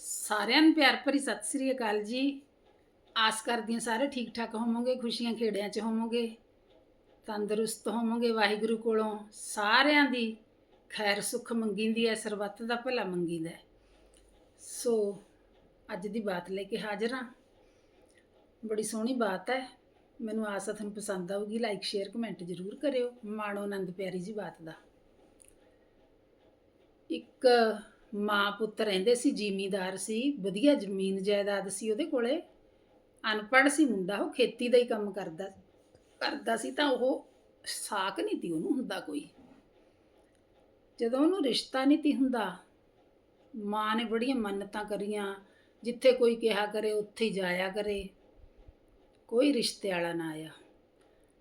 ਸਾਰਿਆਂ ਨੂੰ ਪਿਆਰ ਭਰੀ ਸਤਿ ਸ੍ਰੀ ਅਕਾਲ ਜੀ। ਆਸ ਕਰਦੀ ਹਾਂ ਸਾਰੇ ਠੀਕ ਠਾਕ ਹੋਵੋਗੇ, ਖੁਸ਼ੀਆਂ ਖੇੜਿਆਂ 'ਚ ਹੋਵੋਗੇ, ਤੰਦਰੁਸਤ ਹੋਵੋਗੇ ਵਾਹਿਗੁਰੂ ਕੋਲੋਂ। ਸਾਰਿਆਂ ਦੀ ਖੈਰ ਸੁੱਖ ਮੰਗੀਂਦੀ ਹੈ ਸਰਬੱਤ ਦਾ ਭਲਾ ਮੰਗੀਦਾ ਹੈ ਸੋ, ਅੱਜ ਦੀ ਬਾਤ ਲੈ ਕੇ ਹਾਜ਼ਰ ਹਾਂ। ਬੜੀ ਸੋਹਣੀ ਬਾਤ ਹੈ ਮੈਨੂੰ ਆਸ ਹੈ ਤੁਹਾਨੂੰ ਪਸੰਦ ਆਊਗੀ ਲਾਈਕ ਸ਼ੇਅਰ ਕਮੈਂਟ ਜ਼ਰੂਰ ਕਰਿਓ। ਮਾਣੋ ਆਨੰਦ ਪਿਆਰੀ ਜੀ ਬਾਤ ਦਾ। ਇੱਕ ਮਾਂ ਪੁੱਤ ਰਹਿੰਦੇ ਸੀ, ਜ਼ਿਮੀਂਦਾਰ ਸੀ, ਵਧੀਆ ਜ਼ਮੀਨ ਜਾਇਦਾਦ ਸੀ ਉਹਦੇ ਕੋਲੇ। ਅਨਪੜ੍ਹ ਸੀ ਮੁੰਡਾ, ਉਹ ਖੇਤੀ ਦਾ ਹੀ ਕੰਮ ਕਰਦਾ ਕਰਦਾ ਸੀ ਤਾਂ ਉਹ ਸਾਕ ਨਹੀਂ ਤੀ ਉਹਨੂੰ ਹੁੰਦਾ ਕੋਈ। ਜਦੋਂ ਉਹਨੂੰ ਰਿਸ਼ਤਾ ਨਹੀਂ ਤੀ ਹੁੰਦਾ, ਮਾਂ ਨੇ ਬੜੀਆਂ ਮੰਨਤਾਂ ਕਰੀਆਂ, ਜਿੱਥੇ ਕੋਈ ਕਿਹਾ ਕਰੇ, ਉੱਥੇ ਹੀ ਜਾਇਆ ਕਰੇ। ਕੋਈ ਰਿਸ਼ਤੇ ਵਾਲਾ ਨਾ ਆਇਆ।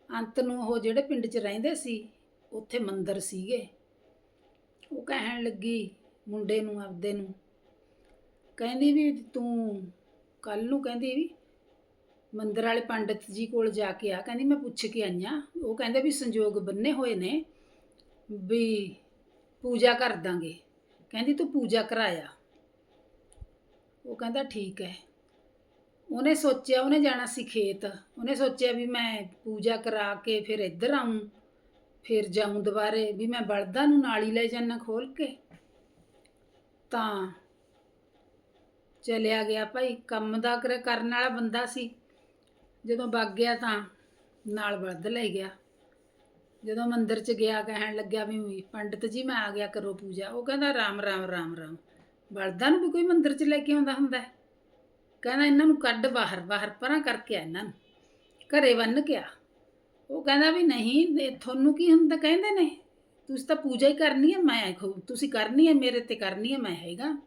ਅੰਤ ਨੂੰ ਉਹ ਜਿਹੜੇ ਪਿੰਡ 'ਚ ਰਹਿੰਦੇ ਸੀ, ਉੱਥੇ ਮੰਦਰ ਸੀਗੇ। ਉਹ ਕਹਿਣ ਲੱਗੀ ਮੁੰਡੇ ਨੂੰ, ਆਪਦੇ ਨੂੰ। ਕਹਿੰਦੀ ਵੀ ਤੂੰ ਕੱਲ ਨੂੰ ਕਹਿੰਦੀ ਵੀ ਮੰਦਰ ਵਾਲੇ ਪੰਡਤ ਜੀ ਕੋਲ ਜਾ ਕੇ ਆ। ਕਹਿੰਦੀ ਮੈਂ ਪੁੱਛ ਕੇ ਆਈਆਂ ਉਹ ਕਹਿੰਦੇ ਵੀ ਸੰਜੋਗ ਬੰਨੇ ਹੋਏ ਨੇ ਵੀ ਪੂਜਾ ਕਰ ਦਾਂਗੇ। ਕਹਿੰਦੀ ਤੂੰ ਪੂਜਾ ਕਰਾਇਆ। ਉਹ ਕਹਿੰਦਾ ਠੀਕ ਹੈ। ਉਹਨੇ ਸੋਚਿਆ, ਉਹਨੇ ਜਾਣਾ ਸੀ ਖੇਤ। ਉਹਨੇ ਸੋਚਿਆ ਵੀ ਮੈਂ ਪੂਜਾ ਕਰਾ ਕੇ ਫਿਰ ਇੱਧਰ ਆਉਂ ਫਿਰ ਜਾਊਂ ਦੁਬਾਰੇ ਵੀ ਮੈਂ ਬਲਦਾਂ ਨੂੰ ਨਾਲ ਹੀ ਲੈ ਜਾਣਾ ਖੋਲ ਕੇ। ਤਾਂ ਚਲਿਆ ਗਿਆ ਭਾਈ, ਕੰਮ ਦਾ ਕਰ- ਕਰਨ ਵਾਲਾ ਬੰਦਾ ਸੀ। ਜਦੋਂ ਵਗ ਗਿਆ ਤਾਂ ਨਾਲ ਬਲਦ ਲੈ ਗਿਆ। ਜਦੋਂ ਮੰਦਿਰ ਚ ਗਿਆ, ਕਹਿਣ ਲੱਗਿਆ ਵੀ ਪੰਡਤ ਜੀ ਮੈਂ ਆ ਗਿਆ ਕਰੋ ਪੂਜਾ। ਉਹ ਕਹਿੰਦਾ, ਰਾਮ ਰਾਮ ਰਾਮ ਰਾਮ। ਬਲਦਾਂ ਨੂੰ ਵੀ ਕੋਈ ਮੰਦਿਰ ਚ ਲੈ ਕੇ ਆਉਂਦਾ ਹੁੰਦਾ ਕਹਿੰਦਾ, ਇਹਨਾਂ ਨੂੰ ਕੱਢ ਬਾਹਰ ਬਾਹਰ ਪਰਾਂ ਕਰਕੇ ਆ ਇਹਨਾਂ ਨੂੰ। ਘਰੇ ਬੰਨ ਕੇ ਆ। ਉਹ ਕਹਿੰਦਾ ਵੀ, ਨਹੀਂ ਤੁਹਾਨੂੰ ਕੀ ਹੁੰਦਾ? ਕਹਿੰਦੇ ਨੇ ਤੁਸੀਂ ਤਾਂ ਪੂਜਾ ਹੀ ਕਰਨੀ ਹੈ, ਮੈਂ ਖੂ- ਤੁਸੀਂ ਕਰਨੀ ਹੈ, ਮੇਰੇ ਤੇ ਕਰਨੀ ਹੈ, ਮੈਂ ਹੈਗਾ।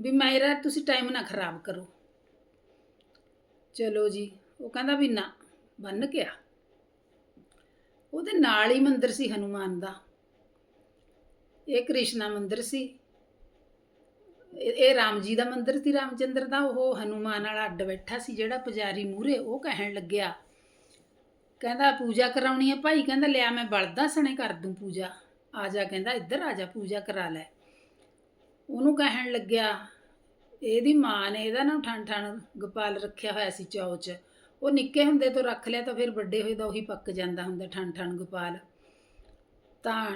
ਵੀ ਮੇਰਾ ਤੁਸੀਂ ਟਾਈਮ ਨਾ ਖਰਾਬ ਕਰੋ। ਚਲੋ ਜੀ, ਉਹ ਕਹਿੰਦਾ ਵੀ ਨਾ, ਬੰਨ ਕੇ ਉਹਦੇ ਨਾਲ ਹੀ ਮੰਦਿਰ ਸੀ ਹਨੂਮਾਨ ਦਾ। ਇਹ ਕ੍ਰਿਸ਼ਨਾ ਮੰਦਿਰ ਸੀ। ਇਹ ਇਹ ਰਾਮ ਜੀ ਦਾ ਮੰਦਿਰ ਸੀ, ਰਾਮਚੰਦਰ ਦਾ। ਉਹ ਹਨੂਮਾਨ ਵਾਲਾ ਅੱਡ ਬੈਠਾ ਸੀ, ਜਿਹੜਾ ਪੁਜਾਰੀ ਮੂਰੇ ਉਹ ਕਹਿਣ ਲੱਗਿਆ ਕਹਿੰਦਾ ਪੂਜਾ ਕਰਾਉਣੀ ਹੈ ਭਾਈ, ਕਹਿੰਦਾ ਲਿਆ ਮੈਂ ਬਲਦਾ ਸਣੇ ਕਰ ਦੂੰ ਪੂਜਾ। ਆ ਜਾ, ਕਹਿੰਦਾ ਇੱਧਰ ਆ ਜਾ, ਪੂਜਾ ਕਰਾ ਲੈ। ਉਹਨੂੰ ਕਹਿਣ ਲੱਗਿਆ, ਇਹਦੀ ਮਾਂ ਨੇ ਇਹਦਾ ਨਾ ਠਣ ਠਣ ਗੋਪਾਲ ਰੱਖਿਆ ਹੋਇਆ ਸੀ ਚੌ 'ਚ। ਉਹ ਨਿੱਕੇ ਹੁੰਦੇ ਤੋਂ ਰੱਖ ਲਿਆ ਤਾਂ ਫਿਰ ਵੱਡੇ ਹੋਏ ਦਾ ਉਹੀ ਪੱਕ ਜਾਂਦਾ ਹੁੰਦਾ ਠਣ ਠਣ ਗੋਪਾਲ। ਤਾਂ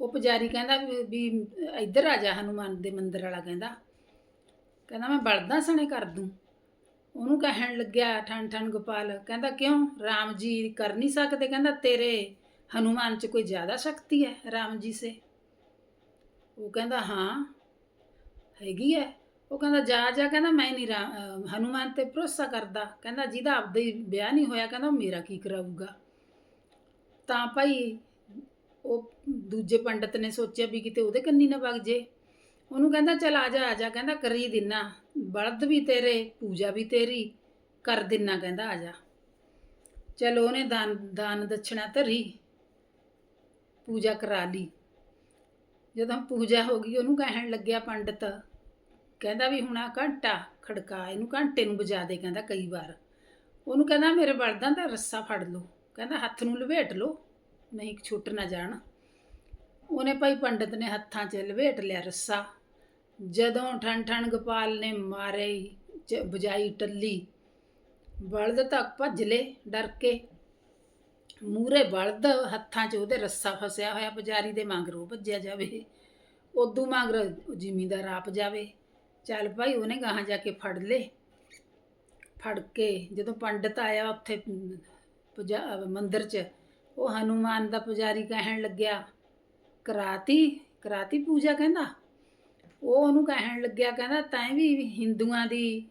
ਉਹ ਪੁਜਾਰੀ ਕਹਿੰਦਾ ਵੀ ਵੀ ਇੱਧਰ ਆ ਜਾ ਹਨੂਮਾਨ ਦੇ ਮੰਦਿਰ ਵਾਲਾ ਕਹਿੰਦਾ। ਕਹਿੰਦਾ ਮੈਂ ਬਲਦਾ ਸਣੇ ਕਰ ਦੂੰ। ਉਹਨੂੰ ਕਹਿਣ ਲੱਗਿਆ ਠਣ ਠਣ ਗੋਪਾਲ, ਕਹਿੰਦਾ, ਕਿਉਂ? ਰਾਮ ਜੀ ਕਰ ਨਹੀਂ ਸਕਦੇ? ਕਹਿੰਦਾ, ਤੇਰੇ ਹਨੂਮਾਨ 'ਚ ਕੋਈ ਜ਼ਿਆਦਾ ਸ਼ਕਤੀ ਹੈ ਰਾਮ ਜੀ ਸੇ? ਉਹ ਕਹਿੰਦਾ, ਹਾਂ, ਹੈਗੀ ਹੈ। ਉਹ ਕਹਿੰਦਾ, ਜਾ ਜਾ। ਕਹਿੰਦਾ, ਮੈਂ ਨਹੀਂ ਰਾ- ਹਨੂਮਾਨ ਤੇ ਭਰੋਸਾ ਕਰਦਾ। ਕਹਿੰਦਾ, ਜਿਹਦਾ ਆਪਦਾ ਹੀ ਵਿਆਹ ਨਹੀਂ ਹੋਇਆ, ਕਹਿੰਦਾ, ਉਹ ਮੇਰਾ ਕੀ ਕਰਾਊਗਾ? ਤਾਂ ਭਾਈ ਉਹ ਦੂਜੇ ਪੰਡਤ ਨੇ ਸੋਚਿਆ ਵੀ ਕਿਤੇ ਉਹਦੇ ਕੰਨੀ ਨਾ ਵਗ ਜੇ। ਉਹਨੂੰ ਕਹਿੰਦਾ, ਚਲ ਆ ਜਾ ਆ ਜਾ। ਕਹਿੰਦਾ, ਕਰੀ ਦਿਨਾ। ਬਲਦ ਵੀ ਤੇਰੇ, ਪੂਜਾ ਵੀ ਤੇਰੀ, ਕਰ ਦਿਨਾ ਕਹਿੰਦਾ, ਆ ਜਾ। ਚਲੋ ਉਹਨੇ ਦਾਨ ਦਾਨ ਦਛਣਾ ਧਰੀ, ਪੂਜਾ ਕਰਾ ਲਈ। ਜਦੋਂ ਪੂਜਾ ਹੋ ਗਈ, ਉਹਨੂੰ ਕਹਿਣ ਲੱਗਿਆ ਪੰਡਤ, ਕਹਿੰਦਾ ਵੀ ਹੁਣ ਆ ਘੰਟਾ ਖੜਕਾ, ਇਹਨੂੰ ਘੰਟੇ ਨੂੰ ਵਜਾ ਦੇ ਕਹਿੰਦਾ ਕਈ ਵਾਰ। ਉਹਨੂੰ ਕਹਿੰਦਾ, ਮੇਰੇ ਬਲਦਾਂ ਦਾ ਰੱਸਾ ਫੜ ਲਓ। ਕਹਿੰਦਾ, ਹੱਥ ਨੂੰ ਲਵੇਟ ਲਓ, ਨਹੀਂ ਛੁੱਟ ਨਾ ਜਾਣ। ਉਹਨੇ ਭਾਈ ਪੰਡਤ ਨੇ ਹੱਥਾਂ 'ਚ ਲਵੇਟ ਲਿਆ ਰੱਸਾ। ਜਦੋਂ ਠਣ ਠਣ ਗੋਪਾਲ ਨੇ ਮਾਰੇ ਚ- ਟੱਲੀ, ਬਲਦ ਤੱਕ ਭੱਜ ਲੇ ਡਰ ਕੇ। ਮੂਰੇ ਬਲਦ ਹੱਥਾਂ 'ਚ ਉਹਦੇ ਰੱਸਾ ਫਸਿਆ ਹੋਇਆ, ਪੁਜਾਰੀ ਦੇ ਮਗਰੋਂ ਭੱਜਿਆ ਜਾਵੇ। ਉਦੋਂ ਮਗਰ ਜ਼ਿਮੀਂਦਾਰ ਆਪ ਜਾਵੇ। ਚੱਲ ਭਾਈ, ਉਹਨੇ ਗਾਹਾਂ ਜਾ ਕੇ ਫੜ ਲੇ। ਫੜ ਕੇ ਜਦੋਂ ਪੰਡਤ ਆਇਆ ਉੱਥੇ, ਪੁਜਾ, ਮੰਦਿਰ 'ਚ, ਉਹ ਹਨੂਮਾਨ ਦਾ ਪੁਜਾਰੀ ਕਹਿਣ ਲੱਗਿਆ, ਕਰਾਤੀ ਕਰਾਤੀ ਪੂਜਾ ਕਹਿੰਦਾ? ਉਹ ਉਹਨੂੰ ਕਹਿਣ ਲੱਗਿਆ ਕਹਿੰਦਾ, ਤੈਂ ਵੀ ਹਿੰਦੂਆਂ ਦੀ,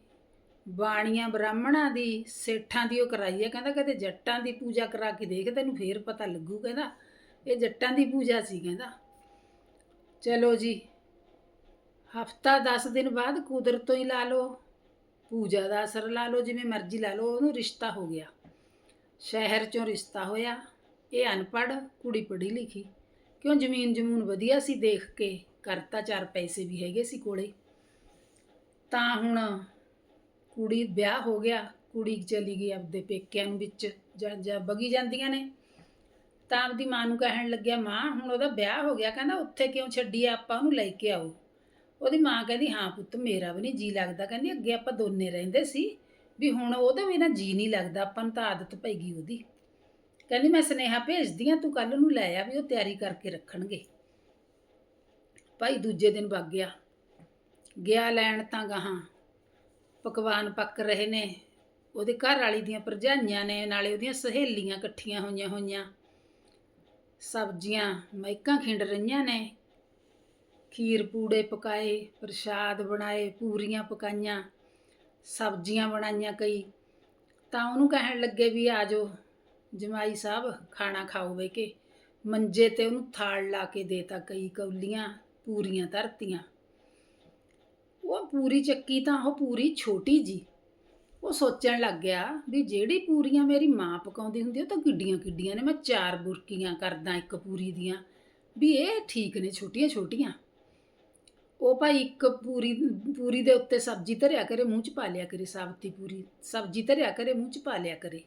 ਬਾਣੀਆਂ ਬ੍ਰਾਹਮਣਾਂ ਦੀ, ਸੇਠਾਂ ਦੀ ਉਹ ਕਰਾਈ ਹੈ ਕਹਿੰਦਾ, ਕਦੇ ਜੱਟਾਂ ਦੀ ਪੂਜਾ ਕਰਾ ਕੇ ਦੇਖ, ਤੈਨੂੰ ਫੇਰ ਪਤਾ ਲੱਗੂ, ਕਹਿੰਦਾ। ਇਹ ਜੱਟਾਂ ਦੀ ਪੂਜਾ ਸੀ, ਕਹਿੰਦਾ। ਚਲੋ ਜੀ, ਹਫਤਾ 10 ਦਿਨ ਬਾਅਦ ਕੁਦਰਤੋਂ ਹੀ ਲਾ ਲਓ, ਪੂਜਾ ਦਾ ਅਸਰ ਲਾ ਲਓ, ਜਿਵੇਂ ਮਰਜ਼ੀ ਲਾ ਲਓ, ਉਹਨੂੰ ਰਿਸ਼ਤਾ ਹੋ ਗਿਆ। ਸ਼ਹਿਰ ਚੋਂ ਰਿਸ਼ਤਾ ਹੋਇਆ, ਇਹ ਅਨਪੜ੍ਹ, ਕੁੜੀ ਪੜ੍ਹੀ ਲਿਖੀ, ਕਿਉਂ ਜ਼ਮੀਨ ਜਮੂਨ ਵਧੀਆ ਸੀ ਦੇਖ ਕੇ? ਕਰਤਾ ਚਾਰ ਪੈਸੇ ਵੀ ਹੈਗੇ ਸੀ ਕੋਲੇ। ਤਾਂ ਹੁਣ ਕੁੜੀ ਵਿਆਹ ਹੋ ਗਿਆ, ਕੁੜੀ ਚਲੀ ਗਈ ਆਪਦੇ ਪੇਕਿਆਂ ਨੂੰ ਵਿੱਚ, ਜਾਂ ਜਾਂ ਬਗੀ ਜਾਂਦੀਆਂ ਨੇ। ਤਾਂ ਆਪਦੀ ਮਾਂ ਨੂੰ ਕਹਿਣ ਲੱਗਿਆ, ਮਾਂ, ਹੁਣ ਉਹਦਾ ਵਿਆਹ ਹੋ ਗਿਆ। ਕਹਿੰਦਾ, ਉੱਥੇ ਕਿਉਂ ਛੱਡੀ ਆ? ਆਪਾਂ ਉਹਨੂੰ ਲੈ ਕੇ ਆਓ। ਉਹਦੀ ਮਾਂ ਕਹਿੰਦੀ, ਹਾਂ ਪੁੱਤ, ਮੇਰਾ ਵੀ ਨਹੀਂ ਜੀ ਲੱਗਦਾ। ਕਹਿੰਦੀ, ਅੱਗੇ ਆਪਾਂ ਦੋਨੇ ਰਹਿੰਦੇ ਸੀ ਵੀ ਹੁਣ ਉਹਦਾ ਮੇਰਾ ਨਾ ਜੀ ਨਹੀਂ ਲੱਗਦਾ, ਆਪਾਂ ਨੂੰ ਤਾਂ ਆਦਤ ਪੈ ਗਈ ਉਹਦੀ। ਕਹਿੰਦੀ, ਮੈਂ ਸੁਨੇਹਾ ਭੇਜਦੀ ਆ, ਤੂੰ ਕੱਲ ਨੂੰ ਲੈ ਆ ਵੀ ਉਹ ਤਿਆਰੀ ਕਰਕੇ ਰੱਖਣਗੇ। ਭਾਈ ਦੂਜੇ ਦਿਨ ਵਗ ਗਿਆ। ਗਿਆ ਲੈਣ ਤਾਂ ਗਾਹਾਂ। ਪਕਵਾਨ ਪੱਕ ਰਹੇ ਨੇ। ਉਹਦੇ ਘਰ ਵਾਲੀ ਦੀਆਂ ਭਰਜਾਈਆਂ ਨੇ, ਨਾਲੇ ਉਹਦੀਆਂ ਸਹੇਲੀਆਂ ਇਕੱਠੀਆਂ ਹੋਈਆਂ ਹੋਈਆਂ। ਸਬਜ਼ੀਆਂ ਮਾਈਕਾਂ ਖਿੰਡ ਰਹੀਆਂ ਨੇ। ਖੀਰ ਪੂੜੇ ਪਕਾਏ, ਪ੍ਰਸ਼ਾਦ ਬਣਾਏ, ਪੂਰੀਆਂ ਪਕਾਈਆਂ, ਸਬਜ਼ੀਆਂ ਬਣਾਈਆਂ ਕਈ। ਤਾਂ ਉਹਨੂੰ ਕਹਿਣ ਲੱਗੇ ਵੀ ਆ ਜਾਓ, ਜਮਾਈ ਸਾਹਿਬ, ਖਾਣਾ ਖਾਓ ਵੇ ਕੇ ਮੰਜੇ ਤੇ ਉਹਨੂੰ ਥਾਲ ਲਾ ਕੇ ਦੇਤਾ ਕਈ ਕੌਲੀਆਂ। ਪੂਰੀਆਂ ਧਰਤੀਆਂ। ਉਹ ਪੂਰੀ ਚੱਕੀ ਤਾਂ ਉਹ ਪੂਰੀ ਛੋਟੀ ਜੀ। ਉਹ ਸੋਚਣ ਲੱਗ ਗਿਆ ਵੀ ਜਿਹੜੀ ਪੂਰੀਆਂ ਮੇਰੀ ਮਾਂ ਪਕਾਉਂਦੀ ਹੁੰਦੀ ਉਹ ਤਾਂ ਕਿੱਡੀਆਂ ਕਿੱਡੀਆਂ ਨੇ, ਮੈਂ ਚਾਰ ਬੁਰਕੀਆਂ ਕਰਦਾ ਇੱਕ ਪੂਰੀ ਦੀਆਂ। ਵੀ ਇਹ ਠੀਕ ਨੇ ਛੋਟੀਆਂ ਛੋਟੀਆਂ। ਉਹ ਭਾਈ ਇੱਕ ਪੂਰੀ ਪੂਰੀ ਦੇ ਉੱਤੇ ਸਬਜ਼ੀ ਧਰਿਆ ਕਰੇ, ਮੂੰਹ 'ਚ ਪਾ ਲਿਆ ਕਰੇ, ਸਾਬਤੀ ਪੂਰੀ ਸਬਜ਼ੀ ਧਰਿਆ ਕਰੇ, ਮੂੰਹ 'ਚ ਪਾ ਲਿਆ ਕਰੇ।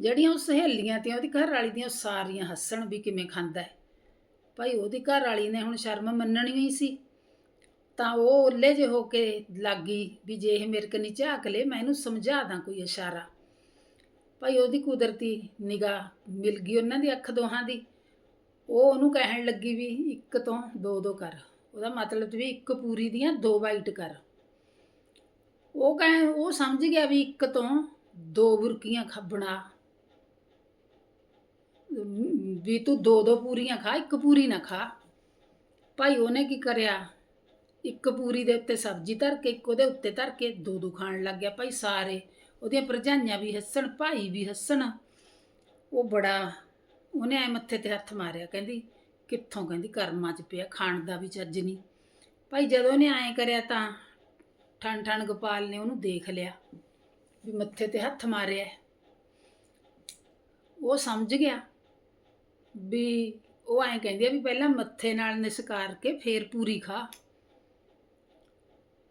ਜਿਹੜੀਆਂ ਉਹ ਸਹੇਲੀਆਂ ਤੇ ਉਹਦੀ ਘਰ ਵਾਲੀ ਦੀਆਂ ਸਾਰੀਆਂ ਹੱਸਣ ਵੀ ਕਿਵੇਂ ਖਾਂਦਾ ਹੈ। ਭਾਈ ਉਹਦੀ ਘਰ ਵਾਲੀ ਨੇ ਹੁਣ ਸ਼ਰਮ ਮੰਨਣੀ ਹੀ ਸੀ। ਤਾਂ ਉਹ ਓਲੇ ਜੇ ਹੋ ਕੇ ਲੱਗ ਗਈ ਵੀ ਜੇ ਇਹ ਮੇਰੇ ਕਨੀ ਝਾਕ ਲੇ, ਮੈਂ ਇਹਨੂੰ ਸਮਝਾ ਦਾਂ ਕੋਈ ਇਸ਼ਾਰਾ। ਭਾਈ ਉਹਦੀ ਕੁਦਰਤੀ ਨਿਗਾਹ ਮਿਲ ਗਈ ਉਹਨਾਂ ਦੀ ਅੱਖ ਦੋਹਾਂ ਦੀ। ਉਹ ਉਹਨੂੰ ਕਹਿਣ ਲੱਗੀ ਵੀ ਇੱਕ ਤੋਂ ਦੋ ਦੋ ਕਰ। ਉਹਦਾ ਮਤਲਬ ਵੀ ਇੱਕ ਪੂਰੀ ਦੀਆਂ ਦੋ ਵਾਈਟ ਕਰ। ਉਹ ਕਹਿ, ਉਹ ਸਮਝ ਗਿਆ ਵੀ ਇੱਕ ਤੋਂ ਦੋ ਬੁਰਕੀਆਂ ਖੱਬਣਾ ਵੀ ਤੂੰ ਦੋ ਦੋ ਪੂਰੀਆਂ ਖਾ, ਇੱਕ ਪੂਰੀ ਨਾ ਖਾ। ਭਾਈ ਉਹਨੇ ਕੀ ਕਰਿਆ? ਇੱਕ ਪੂਰੀ ਦੇ ਉੱਤੇ ਸਬਜ਼ੀ ਧਰ ਕੇ, ਇੱਕ ਉਹਦੇ ਉੱਤੇ ਧਰ ਕੇ ਦੋ ਦੋ ਖਾਣ ਲੱਗ ਗਿਆ ਭਾਈ ਸਾਰੇ। ਉਹਦੀਆਂ ਭਰਜਾਈਆਂ ਵੀ ਹੱਸਣ, ਭਾਈ ਵੀ ਹੱਸਣ। ਉਹ ਬੜਾ, ਉਹਨੇ ਐ ਮੱਥੇ ਤੇ ਹੱਥ ਮਾਰਿਆ, ਕਹਿੰਦੀ, ਕਿੱਥੋਂ? ਕਹਿੰਦੀ, ਕਰਮਾਂ ਚ ਪਿਆ, ਖਾਣ ਦਾ ਵੀ ਚੱਜ ਨਹੀਂ। ਭਾਈ ਜਦੋਂ ਉਹਨੇ ਐਂ ਕਰਿਆ ਤਾਂ ਠਣ ਠਣ ਗੋਪਾਲ ਨੇ ਉਹਨੂੰ ਦੇਖ ਲਿਆ ਵੀ ਮੱਥੇ ਤੇ ਹੱਥ ਮਾਰਿਆ। ਉਹ ਸਮਝ ਗਿਆ ਵੀ ਉਹ ਐਂ ਕਹਿੰਦੀ ਆ ਵੀ ਪਹਿਲਾਂ ਮੱਥੇ ਨਾਲ ਨਿਸਕਾਰ ਕੇ ਫੇਰ ਪੂਰੀ ਖਾ।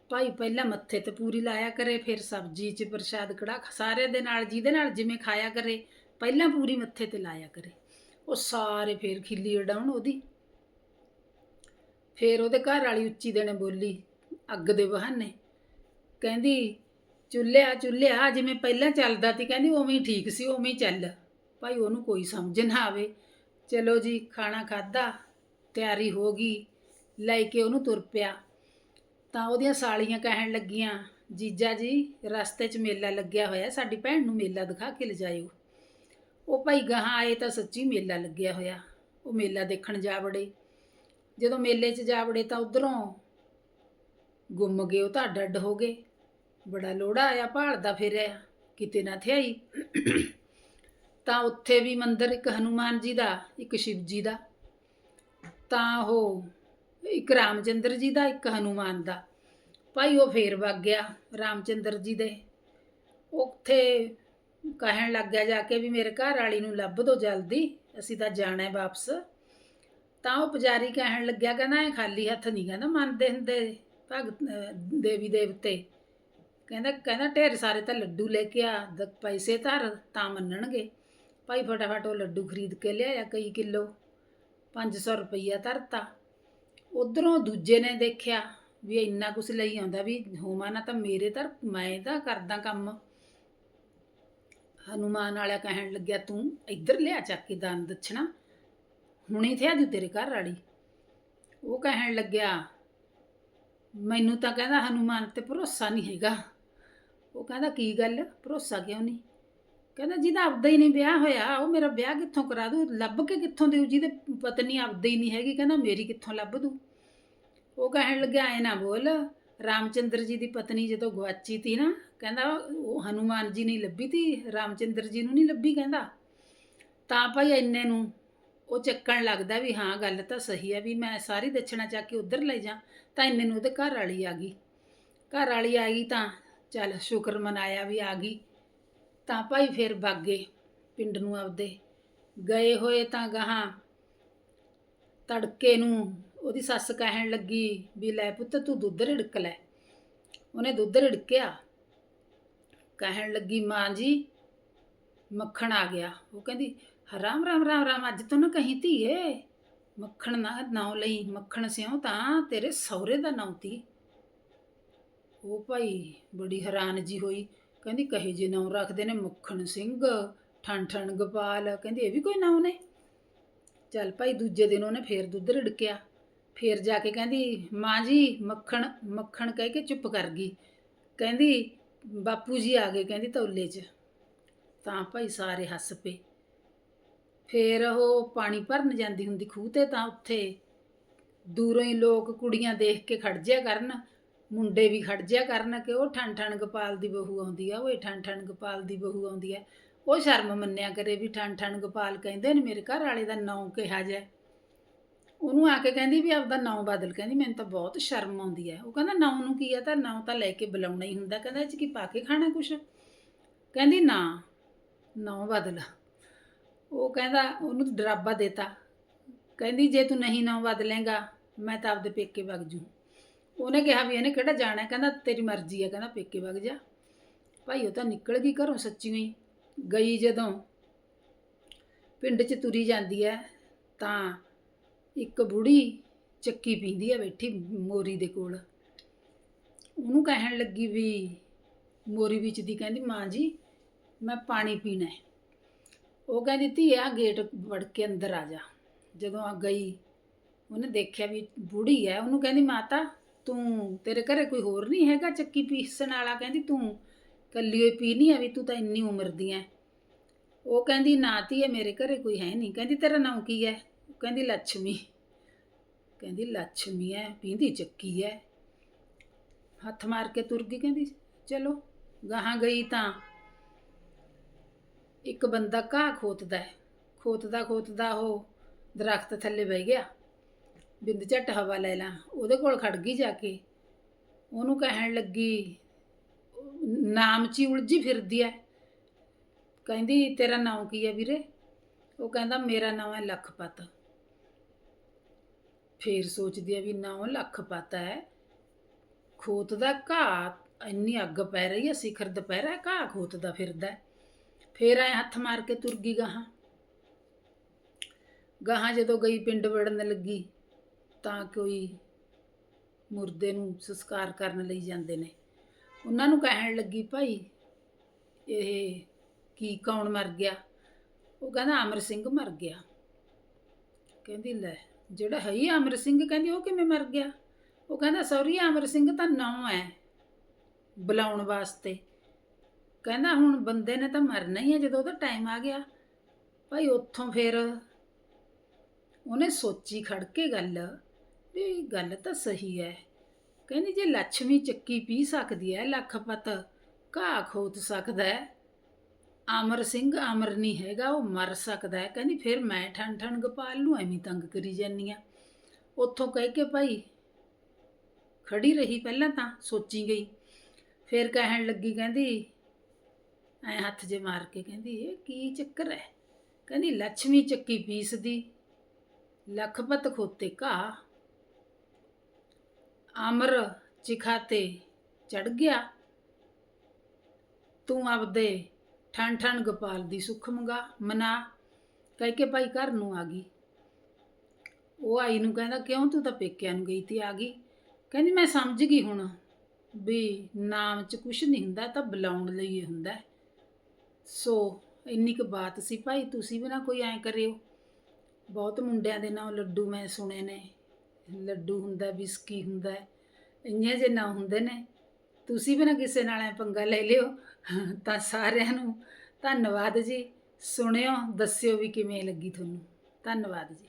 ਭਾਈ ਪਹਿਲਾਂ ਮੱਥੇ ਤੇ ਪੂਰੀ ਲਾਇਆ ਕਰੇ, ਫਿਰ ਸਬਜ਼ੀ 'ਚ ਪ੍ਰਸ਼ਾਦ ਕੜਾ ਸਾਰੇ ਦੇ ਨਾਲ, ਜਿਹਦੇ ਨਾਲ ਜਿਵੇਂ ਖਾਇਆ ਕਰੇ, ਪਹਿਲਾਂ ਪੂਰੀ ਮੱਥੇ ਤੇ ਲਾਇਆ ਕਰੇ। ਉਹ ਸਾਰੇ ਫੇਰ ਖਿੱਲੀ ਉਡਾਉਣ ਉਹਦੀ। ਫੇਰ ਉਹਦੇ ਘਰ ਵਾਲੀ ਉੱਚੀ ਦੇਣੇ ਬੋਲੀ ਅੱਗ ਦੇ ਬਹਾਨੇ। ਕਹਿੰਦੀ, ਚੁੱਲ੍ਹਿਆ ਚੁੱਲ੍ਹਿਆ, ਜਿਵੇਂ ਪਹਿਲਾਂ ਚੱਲਦਾ ਸੀ ਕਹਿੰਦੀ, ਉਵੇਂ ਹੀ ਠੀਕ ਸੀ, ਉਵੇਂ ਹੀ ਚੱਲ। ਭਾਈ ਉਹਨੂੰ ਕੋਈ ਸਮਝ ਨਾ ਆਵੇ। ਚਲੋ ਜੀ, ਖਾਣਾ ਖਾਦਾ ਤਿਆਰੀ ਹੋ ਗਈ, ਲੈ ਕੇ ਉਹਨੂੰ ਤੁਰ ਪਿਆ। ਤਾਂ ਉਹਦੀਆਂ ਸਾਲੀਆਂ ਕਹਿਣ ਲੱਗੀਆਂ, ਜੀਜਾ ਜੀ, ਰਸਤੇ 'ਚ ਮੇਲਾ ਲੱਗਿਆ ਹੋਇਆ, ਸਾਡੀ ਭੈਣ ਨੂੰ ਮੇਲਾ ਦਿਖਾ ਕੇ ਲਿਜਾਇਓ। ਉਹ ਭਾਈ ਗਾਹਾਂ ਆਏ ਤਾਂ ਸੱਚੀ ਮੇਲਾ ਲੱਗਿਆ ਹੋਇਆ, ਉਹ ਮੇਲਾ ਦੇਖਣ ਜਾ ਵੜੇ। ਜਦੋਂ ਮੇਲੇ 'ਚ ਜਾ ਵੜੇ ਤਾਂ ਉਧਰੋਂ ਗੁੰਮ ਗਏ, ਉਹ ਤਾਂ ਅੱਡ ਅੱਡ ਹੋ ਗਏ। ਬੜਾ ਲੋੜਾ ਆਇਆ, ਭਾਲਦਾ ਫਿਰਿਆ, ਕਿਤੇ ਨਾ ਥਿਆਈ। ਤਾਂ ਉੱਥੇ ਵੀ ਮੰਦਿਰ ਇੱਕ ਹਨੂਮਾਨ ਜੀ ਦਾ, ਇੱਕ ਸ਼ਿਵ ਜੀ ਦਾ। ਤਾਂ ਉਹ ਇੱਕ ਰਾਮਚੰਦਰ ਜੀ ਦਾ, ਇੱਕ ਹਨੂਮਾਨ ਦਾ। ਭਾਈ ਉਹ ਫੇਰ ਵਗ ਗਿਆ ਰਾਮਚੰਦਰ ਜੀ ਦੇ। ਉੱਥੇ ਕਹਿਣ ਲੱਗ ਗਿਆ ਜਾ ਕੇ ਵੀ ਮੇਰੇ ਘਰ ਵਾਲੀ ਨੂੰ ਲੱਭ ਦੋ ਜਲਦੀ, ਅਸੀਂ ਤਾਂ ਜਾਣਾ ਹੈ ਵਾਪਸ। ਤਾਂ ਉਹ ਪੁਜਾਰੀ ਕਹਿਣ ਲੱਗਿਆ, ਕਹਿੰਦਾ ਇਹ ਖਾਲੀ ਹੱਥ ਨਹੀਂ ਕਹਿੰਦਾ ਮੰਨਦੇ ਹੁੰਦੇ ਭਗਤ ਦੇਵੀ ਦੇਵਤੇ। ਕਹਿੰਦਾ ਕਹਿੰਦਾ ਢੇਰ ਸਾਰੇ ਤਾਂ ਲੱਡੂ ਲੈ ਕੇ ਆ ਪੈਸੇ ਧਰ ਤਾਂ ਮੰਨਣਗੇ। ਭਾਈ ਫਟਾਫਟ ਉਹ ਲੱਡੂ ਖਰੀਦ ਕੇ ਲਿਆਇਆ ਕਈ ਕਿਲੋ 500 ਰੁਪਈਆ ਧਰਤਾ। ਉਧਰੋਂ ਦੂਜੇ ਨੇ ਦੇਖਿਆ ਵੀ ਇੰਨਾ ਕੁਛ ਲਈ ਆਉਂਦਾ ਵੀ ਹੋਮਾ ਨਾ ਤਾਂ ਮੇਰੇ ਤਾਂ, ਮੈਂ ਤਾਂ ਕਰਦਾ ਕੰਮ। ਹਨੂਮਾਨ ਵਾਲਾ ਕਹਿਣ ਲੱਗਿਆ, ਤੂੰ ਇੱਧਰ ਲਿਆ ਚੱਕ ਕੇ ਦਾਨ ਦੱਛਣਾ, ਹੁਣੇ ਥਿਆ ਜੂ ਤੇਰੇ ਘਰ ਵਾਲੀ। ਉਹ ਕਹਿਣ ਲੱਗਿਆ, ਮੈਨੂੰ ਤਾਂ ਕਹਿੰਦਾ ਹਨੂਮਾਨ ਤੇ ਭਰੋਸਾ ਨਹੀਂ ਹੈਗਾ। ਉਹ ਕਹਿੰਦਾ, ਕੀ ਗੱਲ? ਭਰੋਸਾ ਕਿਉਂ ਨਹੀਂ? ਕਹਿੰਦਾ ਜਿਹਦਾ ਆਪਦਾ ਹੀ ਨਹੀਂ ਵਿਆਹ ਹੋਇਆ, ਉਹ ਮੇਰਾ ਵਿਆਹ ਕਿੱਥੋਂ ਕਰਾ ਦੂ ਲੱਭ ਕੇ ਕਿੱਥੋਂ ਦੇਊ? ਜਿਹਦੇ ਪਤਨੀ ਆਪਦਾ ਹੀ ਨਹੀਂ ਹੈਗੀ, ਕਹਿੰਦਾ ਮੇਰੀ ਕਿੱਥੋਂ ਲੱਭ ਦੂ ਉਹ ਕਹਿਣ ਲੱਗਿਆ, ਐ ਨਾ ਬੋਲ। ਰਾਮਚੰਦਰ ਜੀ ਦੀ ਪਤਨੀ ਜਦੋਂ ਗਵਾਚੀ ਤੀ ਨਾ, ਕਹਿੰਦਾ ਉਹ ਹਨੂਮਾਨ ਜੀ ਨਹੀਂ ਲੱਭੀ ਤੀ, ਰਾਮਚੰਦਰ ਜੀ ਨੂੰ ਨਹੀਂ ਲੱਭੀ ਕਹਿੰਦਾ। ਤਾਂ ਭਾਈ ਇੰਨੇ ਨੂੰ ਉਹ ਚੱਕਣ ਲੱਗਦਾ ਵੀ ਹਾਂ, ਗੱਲ ਤਾਂ ਸਹੀ ਹੈ ਵੀ ਮੈਂ ਸਾਰੀ ਦੱਛਣਾ ਚੱਕ ਕੇ ਉਧਰ ਲੈ ਜਾ, ਤਾਂ ਇੰਨੇ ਨੂੰ ਉਹਦੇ ਘਰ ਵਾਲੀ ਆ ਗਈ। ਘਰ ਵਾਲੀ ਆ ਗਈ ਤਾਂ ਚੱਲ ਸ਼ੁਕਰ ਮਨਾਇਆ ਵੀ ਆ ਗਈ। ਤਾਂ ਭਾਈ ਫਿਰ ਬਾਗੇ ਪਿੰਡ ਨੂੰ ਆਪਦੇ। ਗਏ ਹੋਏ ਤਾਂ ਗਾਹਾਂ ਤੜਕੇ ਨੂੰ ਉਹਦੀ ਸੱਸ ਕਹਿਣ ਲੱਗੀ ਵੀ ਲੈ ਪੁੱਤ ਤੂੰ ਦੁੱਧ ਰਿੜਕ ਲੈ। ਉਹਨੇ ਦੁੱਧ ਰਿੜਕਿਆ। ਕਹਿਣ ਲੱਗੀ, ਮਾਂ ਜੀ, ਮੱਖਣ ਆ ਗਿਆ। ਉਹ ਕਹਿੰਦੀ, ਰਾਮ ਰਾਮ ਰਾਮ ਰਾਮ, ਅੱਜ ਤੋਂ ਨਾ ਕਹੀਂ ਧੀਏ। ਮੱਖਣ ਨਾ, ਨਾਂ ਲਈ, ਮੱਖਣ ਸਿਉ ਤਾਂ ਤੇਰੇ ਸਹੁਰੇ ਦਾ ਨਾਂ ਤੀ। ਉਹ ਭਾਈ ਬੜੀ ਹੈਰਾਨ ਜੀ ਹੋਈ। ਕਹਿੰਦੀ ਕਹੇ ਜੇ ਨਾਂ ਰੱਖਦੇ ਨੇ ਮੱਖਣ ਸਿੰਘ, ਠਣ ਠਣ ਗੋਪਾਲ। ਕਹਿੰਦੀ ਇਹ ਵੀ ਕੋਈ ਨਾਂ ਨੇ? ਚੱਲ ਭਾਈ ਦੂਜੇ ਦਿਨ ਉਹਨੇ ਫੇਰ ਦੁੱਧ ਰਿੜਕਿਆ। ਫੇਰ ਜਾ ਕੇ ਕਹਿੰਦੀ, ਮਾਂ ਜੀ, ਮੱਖਣ ਮੱਖਣ ਕਹਿ ਕੇ ਚੁੱਪ ਕਰ ਗਈ। ਕਹਿੰਦੀ, ਬਾਪੂ ਜੀ ਆ ਗਏ ਕਹਿੰਦੀ ਤੌਲੇ 'ਚ। ਤਾਂ ਭਾਈ ਸਾਰੇ ਹੱਸ ਪਏ। ਫੇਰ ਉਹ ਪਾਣੀ ਭਰਨ ਜਾਂਦੀ ਹੁੰਦੀ ਖੂਹ ਤੇ ਤਾਂ ਉੱਥੇ। ਦੂਰੋਂ ਹੀ ਲੋਕ ਕੁੜੀਆਂ ਦੇਖ ਕੇ ਖੜ ਜਿਆ ਕਰਨ। ਮੁੰਡੇ ਵੀ ਖੜ ਜਿਆ ਕਰਨ ਕਿ ਉਹ ਠਣ ਠਣ ਗੋਪਾਲ ਦੀ ਬਹੂ ਆਉਂਦੀ ਆ ਓਏ ਠਣ ਠਣ ਗੋਪਾਲ ਦੀ ਬਹੂ ਆਉਂਦੀ ਆ। ਉਹ ਸ਼ਰਮ ਮੰਨਿਆ ਕਰੇ ਵੀ ਠਣ ਠਣ ਗੋਪਾਲ ਕਹਿੰਦੇ ਨੇ ਮੇਰੇ ਘਰ ਵਾਲੇ ਦਾ ਨਾਂ ਕਿਹਾ ਜਾ ਉਹਨੂੰ ਆ ਕੇ ਕਹਿੰਦੀ ਵੀ ਆਪਦਾ ਨਾਂ ਬਦਲ, ਕਹਿੰਦੀ ਮੈਨੂੰ ਤਾਂ ਬਹੁਤ ਸ਼ਰਮ ਆਉਂਦੀ ਹੈ ਉਹ ਕਹਿੰਦਾ ਨਾਂ ਨੂੰ ਕੀ ਆ, ਤਾਂ ਨਾਂ ਤਾਂ ਲੈ ਕੇ ਬੁਲਾਉਣਾ ਹੀ ਹੁੰਦਾ, ਕਹਿੰਦਾ ਇਹ ਚ ਕੀ ਪਾ ਕੇ ਖਾਣਾ ਕੁਛ? ਕਹਿੰਦੀ ਨਾ, ਨਾਂ ਬਦਲ। ਉਹ ਕਹਿੰਦਾ ਉਹਨੂੰ ਡਰਾਬਾ ਦੇਤਾ। ਕਹਿੰਦੀ ਜੇ ਤੂੰ ਨਹੀਂ ਨਾਂ ਬਦਲੇਗਾ, ਮੈਂ ਤਾਂ ਆਪਦੇ ਪੇਕੇ ਵਗ ਜੂ। ਉਹਨੇ ਕਿਹਾ ਵੀ ਇਹਨੇ ਕਿਹੜਾ ਜਾਣਾ, ਕਹਿੰਦਾ ਤੇਰੀ ਮਰਜ਼ੀ ਹੈ ਕਹਿੰਦਾ ਪੇਕੇ ਵਗ ਜਾ। ਭਾਈ, ਉਹ ਤਾਂ ਨਿਕਲ ਗਈ ਘਰੋਂ ਸੱਚੀ ਹੀ ਗਈ ਜਦੋਂ। ਪਿੰਡ 'ਚ ਤੁਰੀ ਜਾਂਦੀ ਹੈ ਤਾਂ ਇੱਕ ਬੁੜੀ ਚੱਕੀ ਪੀਂਦੀ ਹੈ ਬੈਠੀ ਮੋਰੀ ਦੇ ਕੋਲ। ਉਹਨੂੰ ਕਹਿਣ ਲੱਗੀ ਵੀ, ਮੋਰੀ ਵਿੱਚ ਦੀ ਕਹਿੰਦੀ, ਮਾਂ ਜੀ, ਮੈਂ ਪਾਣੀ ਪੀਣਾ ਹੈ ਉਹ ਕਹਿੰਦੀ, ਧੀ, ਆ ਗੇਟ ਵੜ ਕੇ ਅੰਦਰ ਆ ਜਾ। ਜਦੋਂ ਆ ਗਈ, ਉਹਨੇ ਦੇਖਿਆ ਵੀ ਬੁੜੀ ਹੈ ਉਹਨੂੰ ਕਹਿੰਦੀ, ਮਾਤਾ ਤੂੰ, ਤੇਰੇ ਘਰੇ ਕੋਈ ਹੋਰ ਨਹੀਂ ਹੈਗਾ ਚੱਕੀ ਪੀਸਣ ਵਾਲਾ? ਕਹਿੰਦੀ, ਤੂੰ ਕੱਲੀ ਹੋਈ ਪੀਣੀ ਆ ਵੀ ਤੂੰ ਤਾਂ ਇੰਨੀ ਉਮਰ ਦੀ ਐ। ਉਹ ਕਹਿੰਦੀ ਨਾ ਤੀ ਧੀਏ ਮੇਰੇ ਘਰੇ ਕੋਈ ਹੈ ਨਹੀਂ। ਕਹਿੰਦੀ, ਤੇਰਾ ਨਾਮ ਕੀ ਐ? ਕਹਿੰਦੀ ਲక్ష్ਮੀ ਕਹਿੰਦੀ ਲక్ష్ਮੀ ਐ, ਪੀਂਦੀ ਚੱਕੀ ਐ। ਹੱਥ ਮਾਰ ਕੇ ਤੁਰ ਗਈ, ਕਹਿੰਦੀ, ਚਲੋ, ਗਾਹਾਂ ਗਈ ਤਾਂ। ਇੱਕ ਬੰਦਾ ਘਾਹ ਖੋਤਦਾ ਖੋਤਦਾ ਖੋਤਦਾ ਉਹ ਦਰਖਤ ਥੱਲੇ ਬਹਿ ਗਿਆ। ਬਿੰਦ ਝੱਟ ਹਵਾ ਲੈ ਲਾਂ, ਉਹਦੇ ਕੋਲ ਖੜ ਗਈ ਜਾ ਕੇ। ਉਹਨੂੰ ਕਹਿਣ ਲੱਗੀ, ਨਾਮ 'ਚ ਹੀ ਉਲਝੀ ਫਿਰਦੀ ਐ। ਕਹਿੰਦੀ, ਤੇਰਾ ਨਾਮ ਕੀ ਹੈ ਵੀਰੇ? ਉਹ ਕਹਿੰਦਾ, ਮੇਰਾ ਨਾਮ ਹੈ ਲਖਪਤ। ਫੇਰ ਸੋਚਦੀ ਆ ਵੀ ਨਾਮ ਲਖਪਤ ਹੈ ਖੋਤ ਦਾ ਘਾਹ, ਇੰਨੀ ਅੱਗ ਪੈ ਰਹੀ ਹੈ ਸਿਖਰ ਦੁਪਹਿਰਾ ਘਾਹ ਖੋਤ ਦਾ ਫਿਰਦਾ ਹੈ। ਫੇਰ ਐ ਹੱਥ ਮਾਰ ਕੇ ਤੁਰ ਗਈ ਗਾਹਾਂ। ਗਾਹਾਂ ਜਦੋਂ ਗਈ ਪਿੰਡ ਵੜਨ ਲੱਗੀ ਤਾਂ ਕੋਈ ਮੁਰਦੇ ਨੂੰ ਸੰਸਕਾਰ ਕਰਨ ਲਈ ਜਾਂਦੇ ਨੇ। ਉਹਨਾਂ ਨੂੰ ਕਹਿਣ ਲੱਗੀ, ਭਾਈ, ਇਹ ਕੀ ਕੌਣ ਮਰ ਗਿਆ? ਉਹ ਕਹਿੰਦਾ, ਅਮਰ ਸਿੰਘ ਮਰ ਗਿਆ। ਕਹਿੰਦੀ, ਲੈ, ਜਿਹੜਾ ਹੈ ਹੀ ਅਮਰ ਸਿੰਘ, ਕਹਿੰਦੀ, ਉਹ ਕਿਵੇਂ ਮਰ ਗਿਆ? ਉਹ ਕਹਿੰਦਾ, ਸੌਰੀ, ਅਮਰ ਸਿੰਘ ਤਾਂ ਨਾਂ ਹੈ ਬੁਲਾਉਣ ਵਾਸਤੇ। ਕਹਿੰਦਾ, ਹੁਣ ਬੰਦੇ ਨੇ ਤਾਂ ਮਰਨਾ ਹੀ ਹੈ, ਜਦੋਂ ਉਹਦਾ ਟਾਈਮ ਆ ਗਿਆ। ਭਾਈ, ਉੱਥੋਂ ਫਿਰ ਉਹਨੇ ਸੋਚੀ ਖੜ ਕੇ ਗੱਲ। ਵੀ ਗੱਲ ਤਾਂ ਸਹੀ ਹੈ ਕਹਿੰਦੀ ਜੇ ਲక్ష్ਮੀ ਚੱਕੀ ਪੀ ਸਕਦੀ ਹੈ ਲੱਖਪਤ ਘਾਹ ਖੋਤ ਸਕਦਾ ਹੈ ਅਮਰ ਸਿੰਘ ਅਮਰ ਨਹੀਂ ਹੈਗਾ, ਉਹ ਮਰ ਸਕਦਾ ਹੈ ਕਹਿੰਦੀ ਫਿਰ ਮੈਂ ਠਣ ਠਣ ਗੋਪਾਲ ਨੂੰ ਐਵੇਂ ਤੰਗ ਕਰੀ ਜਾਨੀ ਆ। ਉੱਥੋਂ ਕਹਿ ਕੇ ਭਾਈ ਖੜੀ ਰਹੀ ਪਹਿਲਾਂ ਤਾਂ, ਸੋਚੀ ਗਈ। ਫਿਰ ਕਹਿਣ ਲੱਗੀ ਕਹਿੰਦੀ, ਐ ਹੱਥ ਜੇ ਮਾਰ ਕੇ ਕਹਿੰਦੀ, ਇਹ ਕੀ ਚੱਕਰ ਹੈ ਕਹਿੰਦੀ ਲక్ష్ਮੀ ਚੱਕੀ ਪੀਸਦੀ ਲਖਪਤ ਖੋਤੇ ਘਾ ਅਮਰ ਚਿਖਾ 'ਤੇ ਚੜ ਗਿਆ। ਤੂੰ ਆਪਦੇ ਠਣ ਠਣ ਗੋਪਾਲ ਦੀ ਸੁੱਖ ਮੰਗਾ, ਮਨਾ। ਕਹਿ ਕੇ ਭਾਈ ਘਰ ਨੂੰ ਆ ਗਈ। ਉਹ ਆਈ ਨੂੰ ਕਹਿੰਦਾ, ਕਿਉਂ ਤੂੰ ਤਾਂ ਪੇਕਿਆਂ ਨੂੰ ਗਈ ਤੇ ਆ ਗਈ? ਕਹਿੰਦੀ, ਮੈਂ ਸਮਝ ਗਈ ਹੁਣ ਵੀ ਨਾਮ 'ਚ ਕੁਝ ਨਹੀਂ ਹੁੰਦਾ, ਤਾਂ ਬੁਲਾਉਣ ਲਈ ਹੀ ਹੁੰਦਾ ਸੋ ਇੰਨੀ ਕੁ ਬਾਤ ਸੀ ਭਾਈ, ਤੁਸੀਂ ਵੀ ਨਾ ਕੋਈ ਐਂ ਕਰਿਓ। ਬਹੁਤ ਮੁੰਡਿਆਂ ਦੇ ਨਾਂ ਲੱਡੂ ਮੈਂ ਸੁਣੇ ਨੇ। ਲੱਡੂ ਹੁੰਦਾ, ਬਿਸਕੀ ਹੁੰਦਾ ਇੰਨੇ ਜੇ ਨਾਂ ਹੁੰਦੇ ਨੇ। ਤੁਸੀਂ ਵੀ ਨਾ ਕਿਸੇ ਨਾਲ ਐ ਪੰਗਾ ਲੈ ਲਿਓ, ਤਾਂ ਸਾਰਿਆਂ ਨੂੰ ਧੰਨਵਾਦ ਜੀ। ਸੁਣਿਓ, ਦੱਸਿਓ ਵੀ ਕਿਵੇਂ ਲੱਗੀ ਤੁਹਾਨੂੰ। ਧੰਨਵਾਦ ਜੀ।